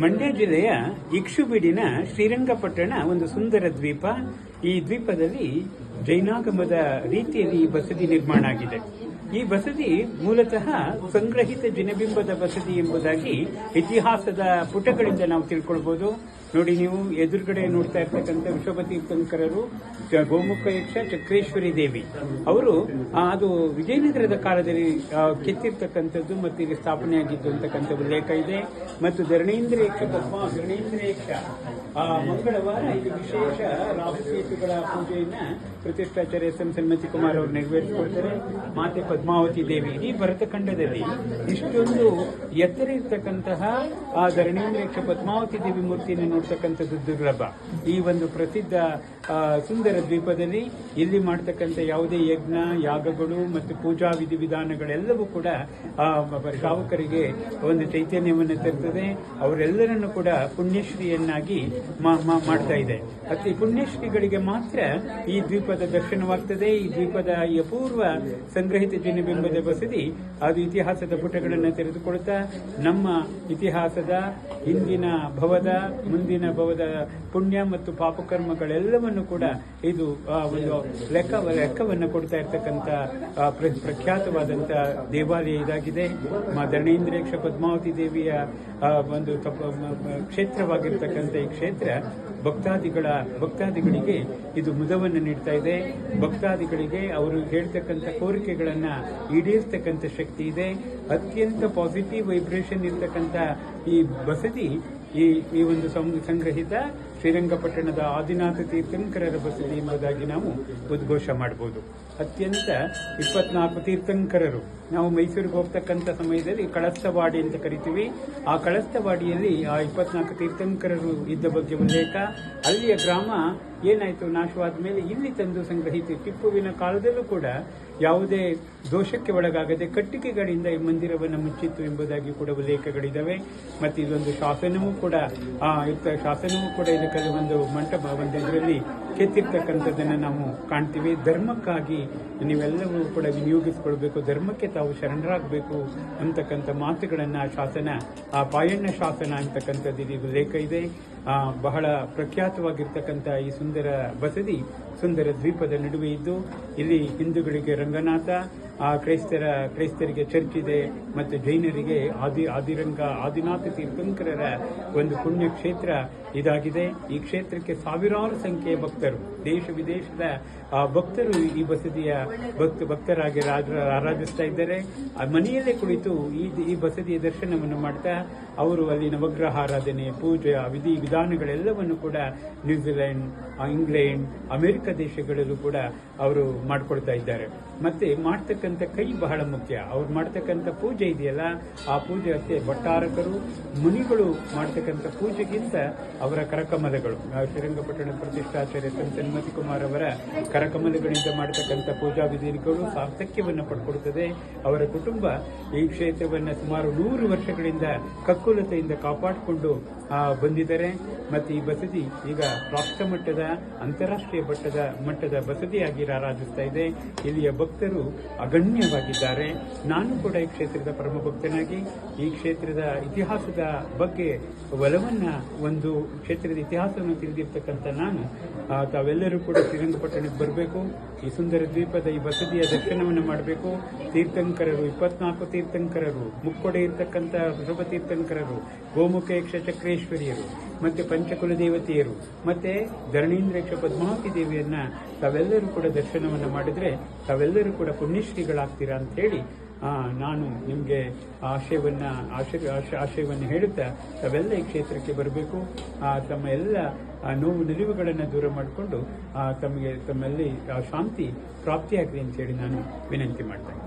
ಮಂಡ್ಯ ಜಿಲ್ಲೆಯ ಇಕ್ಷುಬಿಡಿನ ಶ್ರೀರಂಗಪಟ್ಟಣ ಒಂದು ಸುಂದರ ದ್ವೀಪ. ಈ ದ್ವೀಪದಲ್ಲಿ ಜೈನಾಗಮದ ರೀತಿಯಲ್ಲಿ ಈ ಬಸದಿ ನಿರ್ಮಾಣ ಆಗಿದೆ. ಈ ಬಸದಿ ಮೂಲತಃ ಸಂಗ್ರಹಿತ ಜಿನಬಿಂಬದ ಬಸದಿ ಎಂಬುದಾಗಿ ಇತಿಹಾಸದ ಪುಟಗಳಿಂದ ನಾವು ತಿಳ್ಕೊಳ್ಬಹುದು ನೋಡಿ ನೀವು ಎದುರುಗಡೆ ನೋಡ್ತಾ ಇರ್ತಕ್ಕಂಥ ಚ- ಗೋಮುಖ ಯಕ್ಷ, ಚಕ್ರೇಶ್ವರಿ ದೇವಿ. ಅವರು ಅದು ವಿಜಯನಗರದ ಕಾಲದಲ್ಲಿ ಕೆತ್ತಿರ್ತಕ್ಕಂಥದ್ದು ಮತ್ತು ಇಲ್ಲಿ ಸ್ಥಾಪನೆ ಆಗಿದ್ದು ಅಂತಕ್ಕಂಥ ಉಲ್ಲೇಖ ಇದೆ. ಮತ್ತು ಧರಣೇಂದ್ರ ಯಕ್ಷ, ಪದ್ಮ, ಧರಣೇಂದ್ರ ಯಕ್ಷ ಮಂಗಳವಾರ ಇಲ್ಲಿ ವಿಶೇಷ ರಾಹುಕೇತುಗಳ ಪೂಜೆಯನ್ನ ಪ್ರತಿಷ್ಠಾಚಾರ್ಯ ಎಸ್ ಎಂ ಸನ್ಮತಿ ಕುಮಾರ್ ಅವರು ನೆರವೇರಿಸಿಕೊಡ್ತಾರೆ. ಮಾತೆ ಪದ್ಮಾವತಿ ದೇವಿ, ಇಡೀ ಭರತಖಂಡದಲ್ಲಿ ಇಷ್ಟೊಂದು ಎತ್ತರ ಇರ್ತಕ್ಕಂತಹ ಆ ಧರಣಿ ಪದ್ಮಾವತಿ ದೇವಿ ಮೂರ್ತಿಯನ್ನು ನೋಡ್ತಕ್ಕಂಥದ್ದು ದುರ್ಲಭ. ಈ ಒಂದು ಪ್ರಸಿದ್ಧ ಸುಂದರ ದ್ವೀಪದಲ್ಲಿ ಇಲ್ಲಿ ಮಾಡ್ತಕ್ಕಂಥ ಯಾವುದೇ ಯಜ್ಞ, ಯಾಗಗಳು ಮತ್ತು ಪೂಜಾ ವಿಧಿವಿಧಾನಗಳೆಲ್ಲವೂ ಕೂಡ ಶ್ರಾವಕರಿಗೆ ಒಂದು ಚೈತನ್ಯವನ್ನು ತರ್ತದೆ. ಅವರೆಲ್ಲರನ್ನು ಕೂಡ ಪುಣ್ಯಶ್ರೀಯನ್ನಾಗಿ ಮಾಡ್ತಾ ಇದೆ. ಅತಿ ಪುಣ್ಯಶ್ರೀಗಳಿಗೆ ಮಾತ್ರ ಈ ದ್ವೀಪದ ದರ್ಶನವಾಗ್ತದೆ. ಈ ದ್ವೀಪದ ಈ ಅಪೂರ್ವ ಸಂಗ್ರಹಿತ ಜನಬಿಂಬದ ಬಸದಿ ಅದು ಇತಿಹಾಸದ ಪುಟಗಳನ್ನು ತೆರೆದುಕೊಳ್ತಾ, ನಮ್ಮ ಇತಿಹಾಸದ ಹಿಂದಿನ ಭವದ, ಮುಂದಿನ ಭವದ ಪುಣ್ಯ ಮತ್ತು ಪಾಪಕರ್ಮಗಳೆಲ್ಲವನ್ನು ಕೂಡ ಇದು ಒಂದು ಲೆಕ್ಕ, ಲೆಕ್ಕವನ್ನು ಕೊಡ್ತಾ ಇರ್ತಕ್ಕಂಥ ಪ್ರಖ್ಯಾತವಾದಂಥ ದೇವಾಲಯ ಇದಾಗಿದೆ. ಮಾ, ಧರಣೇಂದ್ರೇಕ್ಷ ಪದ್ಮಾವತಿ ದೇವಿಯ ಒಂದು ತಪ- ಕ್ಷೇತ್ರವಾಗಿರ್ತಕ್ಕಂಥ ಈ ಕ್ಷೇತ್ರ ಭಕ್ತಾದಿಗಳ, ಭಕ್ತಾದಿಗಳಿಗೆ ಇದು ಮುದವನ್ನು ನೀಡ್ತಾ ಇದೆ. ಭಕ್ತಾದಿಗಳಿಗೆ ಅವರು ಹೇಳ್ತಕ್ಕಂಥ ಕೋರಿಕೆಗಳನ್ನು ಈಡೇರ್ತಕ್ಕಂಥ ಶಕ್ತಿ ಇದೆ. ಅತ್ಯಂತ ಪಾಸಿಟಿವ್ ವೈಬ್ರೇಷನ್ ಇರ್ತಕ್ಕಂಥ ಈ ಬಸದಿ ಈ ಈ ಒಂದು ಸಂಗ್ರಹಿತ ಶ್ರೀರಂಗಪಟ್ಟಣದ ಆದಿನಾಥ ತೀರ್ಥಂಕರರ ಬಸದಿ ಎಂಬುದಾಗಿ ನಾವು ಉದ್ಘೋಷ ಮಾಡಬಹುದು ಅತ್ಯಂತ ಇಪ್ಪತ್ನಾಲ್ಕು ತೀರ್ಥಂಕರರು. ನಾವು ಮೈಸೂರಿಗೆ ಹೋಗ್ತಕ್ಕಂಥ ಸಮಯದಲ್ಲಿ ಕಳಸ್ತವಾಡಿ ಅಂತ ಕರಿತೀವಿ. ಆ ಕಳಸ್ತವಾಡಿಯಲ್ಲಿ ಆ ಇಪ್ಪತ್ನಾಲ್ಕು ತೀರ್ಥಂಕರರು ಇದ್ದ ಬಗ್ಗೆ ಉಲ್ಲೇಖ ಅಲ್ಲಿಯ ಗ್ರಾಮ ಏನಾಯಿತು? ನಾಶವಾದ ಮೇಲೆ ಇಲ್ಲಿ ತಂದು ಸಂಗ್ರಹಿಸಿ ಟಿಪ್ಪುವಿನ ಕಾಲದಲ್ಲೂ ಕೂಡ ಯಾವುದೇ ದೋಷಕ್ಕೆ ಒಳಗಾಗದೆ ಕಟ್ಟಿಗೆಗಳಿಂದ ಈ ಮಂದಿರವನ್ನು ಮುಚ್ಚಿತ್ತು ಎಂಬುದಾಗಿ ಕೂಡ ಉಲ್ಲೇಖಗಳಿದ್ದಾವೆ. ಮತ್ತು ಇದೊಂದು ಶಾಸನವೂ ಕೂಡ, ಆ ಶಾಸನವೂ ಕೂಡ ಇದಕ್ಕೆ ಒಂದು ಮಂಟಪ ಒಂದು ಕೆತ್ತಿರ್ತಕ್ಕಂಥದ್ದನ್ನು ನಾವು ಕಾಣ್ತೀವಿ. ಧರ್ಮಕ್ಕಾಗಿ ನೀವೆಲ್ಲವೂ ಕೂಡ ವಿನಿಯೋಗಿಸ್ಕೊಳ್ಬೇಕು. ಧರ್ಮಕ್ಕೆ ತಾವು ಶರಣರಾಗಬೇಕು ಅಂತಕ್ಕಂಥ ಮಾತುಗಳನ್ನು ಆ ಶಾಸನ, ಆ ಪಾಯಣ್ಣ ಶಾಸನ ಅಂತಕ್ಕಂಥದ್ದು ಇಲ್ಲಿ ಉಲ್ಲೇಖ ಇದೆ. ಬಹಳ ಪ್ರಖ್ಯಾತವಾಗಿರ್ತಕ್ಕಂಥ ಈ ಸುಂದರ ಬಸದಿ, ಸುಂದರ ದ್ವೀಪದ ನಡುವೆ ಇದ್ದು, ಇಲ್ಲಿ ಹಿಂದೂಗಳಿಗೆ ರಂಗನಾಥ ಆ ಕ್ರೈಸ್ತರ, ಕ್ರೈಸ್ತರಿಗೆ ಚರ್ಚ್ ಇದೆ ಮತ್ತು ಜೈನರಿಗೆ ಆದಿ, ಆದಿರಂಗ, ಆದಿನಾಥ ತೀರ್ಥಂಕರರ ಒಂದು ಪುಣ್ಯ ಕ್ಷೇತ್ರ ಇದಾಗಿದೆ. ಈ ಕ್ಷೇತ್ರಕ್ಕೆ ಸಾವಿರಾರು ಸಂಖ್ಯೆಯ ಭಕ್ತರು, ದೇಶ ವಿದೇಶದ ಭಕ್ತರು ಈ ಬಸದಿಯ ಭಕ್ತ, ಭಕ್ತರಾಗಿ ಆರಾಧಿಸ್ತಾ ಇದ್ದಾರೆ. ಮನೆಯಲ್ಲೇ ಕುಳಿತು ಈ ಈ ಬಸದಿಯ ದರ್ಶನವನ್ನು ಮಾಡ್ತಾ ಅವರು ಅಲ್ಲಿ ನವಗ್ರಹ ಆರಾಧನೆ, ಪೂಜೆ, ವಿಧಿ ವಿಧಾನಗಳೆಲ್ಲವನ್ನು ಕೂಡ ನ್ಯೂಜಿಲೆಂಡ್ ಇಂಗ್ಲೆಂಡ್, ಅಮೆರಿಕ ದೇಶಗಳಲ್ಲೂ ಕೂಡ ಅವರು ಮಾಡ್ಕೊಳ್ತಾ ಇದ್ದಾರೆ. ಮತ್ತೆ ಮಾಡ್ತಕ್ಕಂಥ ಕೈ ಬಹಳ ಮುಖ್ಯ. ಅವ್ರು ಮಾಡ್ತಕ್ಕಂಥ ಪೂಜೆ ಇದೆಯಲ್ಲ, ಆ ಪೂಜೆ ಅಷ್ಟೇ ಭಟ್ಟಾರಕರು ಮುನಿಗಳು ಮಾಡ್ತಕ್ಕಂಥ ಪೂಜೆಗಿಂತ ಅವರ ಕರಕಮಲಗಳು. ನಾವು ಶ್ರೀರಂಗಪಟ್ಟಣ ಪ್ರತಿಷ್ಠಾಚಾರ್ಯ ಸಂತನ್ಮತಿ ಕುಮಾರ್ ಅವರ ಕರಕಮಲಗಳಿಂದ ಮಾಡ್ತಕ್ಕಂಥ ಪೂಜಾ ವಿಧಿಗಳು ಸಾರ್ಥಕ್ಯವನ್ನು ಪಡ್ಕೊಡುತ್ತದೆ ಅವರ ಕುಟುಂಬ ಈ ಕ್ಷೇತ್ರವನ್ನು ಸುಮಾರು ನೂರು ವರ್ಷಗಳಿಂದ ಕಕ್ಕುಲತೆಯಿಂದ ಕಾಪಾಡಿಕೊಂಡು ಬಂದಿದ್ದಾರೆ. ಮತ್ತು ಈ ಬಸದಿ ಈಗ ರಾಷ್ಟ್ರ ಮಟ್ಟದ, ಅಂತಾರಾಷ್ಟ್ರೀಯ ಮಟ್ಟದ ಮಟ್ಟದ ಬಸದಿಯಾಗಿ ರಾರಾಜಿಸ್ತಾ ಇದೆ. ಇಲ್ಲಿಯ ಭಕ್ತರು ಅಗಣ್ಯವಾಗಿದ್ದಾರೆ ನಾನು ಕೂಡ ಈ ಕ್ಷೇತ್ರದ ಪರಮ ಭಕ್ತನಾಗಿ, ಈ ಕ್ಷೇತ್ರದ ಇತಿಹಾಸದ ಬಗ್ಗೆ ಒಲವನ್ನು ಒಂದು ಕ್ಷೇತ್ರದ ಇತಿಹಾಸವನ್ನು ತಿಳಿದಿರ್ತಕ್ಕಂಥ ನಾನು ತಾವೆಲ್ಲರೂ ಕೂಡ ಶ್ರೀರಂಗಪಟ್ಟಣಕ್ಕೆ ಬರಬೇಕು. ಈ ಸುಂದರ ದ್ವೀಪದ ಈ ಬಸದಿಯ ದರ್ಶನವನ್ನು ಮಾಡಬೇಕು. ತೀರ್ಥಂಕರರು, ಇಪ್ಪತ್ನಾಲ್ಕು ತೀರ್ಥಂಕರರು, ಮುಕ್ಕೊಡೆ ಇರ್ತಕ್ಕಂಥ ವೃಷಭ ತೀರ್ಥಂಕರರು ಗೋಮುಖ ಚಕ್ರೇಶ್ವರಿಯರು, ಮತ್ತು ಪಂಚಕುಲ ದೇವತೆಯರು ಮತ್ತೆ ಧರಣೀಂದ್ರೇಕ್ಷ ಪದ್ಮಾವತಿ ದೇವಿಯನ್ನ ತಾವೆಲ್ಲರೂ ಕೂಡ ದರ್ಶನವನ್ನು ಮಾಡಿದರೆ ತಾವೆಲ್ಲರೂ ಕೂಡ ಪುಣ್ಯಶ್ರೀಗಳಾಗ್ತೀರಾ ಅಂತ ಹೇಳಿ ನಾನು ನಿಮಗೆ ಆಶಯವನ್ನು ಆಶಯ ಆಶ- ಆಶಯವನ್ನು ಹೇಳುತ್ತಾ, ತಾವೆಲ್ಲ ಈ ಕ್ಷೇತ್ರಕ್ಕೆ ಬರಬೇಕು. ತಮ್ಮ ಎಲ್ಲ ನೋವು ನಿಲುವುಗಳನ್ನು ದೂರ ಮಾಡಿಕೊಂಡು ತಮಗೆ ತಮ್ಮಲ್ಲಿ ಶಾಂತಿ ಪ್ರಾಪ್ತಿಯಾಗಲಿ ಅಂತ ಹೇಳಿ ನಾನು ವಿನಂತಿ ಮಾಡ್ತೇನೆ.